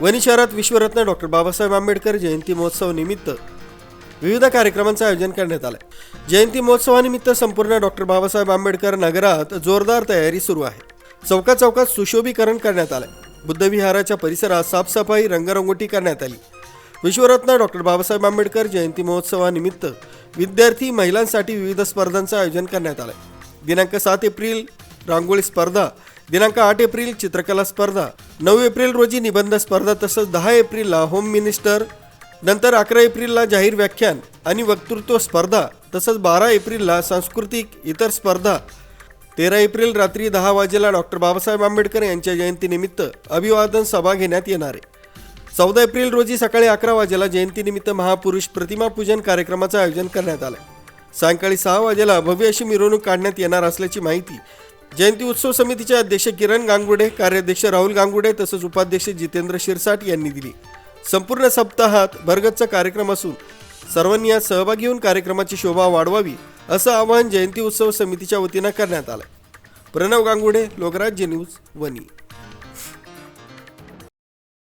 वणी शहरात विश्वरत्न डॉक्टर बाबासाहेब आंबेडकर जयंती महोत्सव निमित्त विविध कार्यक्रमांचं आयोजन करण्यात आलं जयंती महोत्सवानिमित्त संपूर्ण डॉक्टर बाबासाहेब आंबेडकर नगरात जोरदार तयारी सुरू आहे. चौकात चौकात सुशोभीकरण करण्यात आलं बुद्धविहाराच्या परिसरात साफसफाई रंगरंगोटी करण्यात आली. विश्वरत्न डॉक्टर बाबासाहेब आंबेडकर जयंती महोत्सवानिमित्त विद्यार्थी महिलांसाठी विविध स्पर्धांचं आयोजन करण्यात आलं दिनांक सात एप्रिल रांगोळी स्पर्धा दिनांक आठ एप्रिल चित्रकला स्पर्धा. नऊ एप्रिल रोजी निबंध स्पर्धा तसंच दहा एप्रिलला होम मिनिस्टर नंतर अकरा एप्रिलला जाहीर व्याख्यान आणि वक्तृत्व स्पर्धा तसंच बारा एप्रिलला सांस्कृतिक इतर स्पर्धा. तेरा एप्रिल रात्री दहा वाजेला डॉक्टर बाबासाहेब आंबेडकर यांच्या जयंतीनिमित्त अभिवादन सभा घेण्यात येणार आहे. चौदा एप्रिल रोजी सकाळी अकरा वाजेला जयंतीनिमित्त महापुरुष प्रतिमा पूजन कार्यक्रमाचं आयोजन करण्यात आलं. सायंकाळी सहा वाजेला भव्य अशी मिरवणूक काढण्यात येणार असल्याची माहिती जयंती उत्सव समितीचे अध्यक्ष किरण गांगुडे कार्याध्यक्ष राहुल गांगुडे तसंच उपाध्यक्ष जितेंद्र शिरसाट यांनी दिली. संपूर्ण सप्ताहात भरगतचा कार्यक्रम असून सर्वांनी यात सहभागी होऊन कार्यक्रमाची शोभा वाढवावी असं आवाहन जयंती उत्सव समितीच्या वतीनं करण्यात आलं प्रणव गांगुडे लोकराज्य न्यूज वनी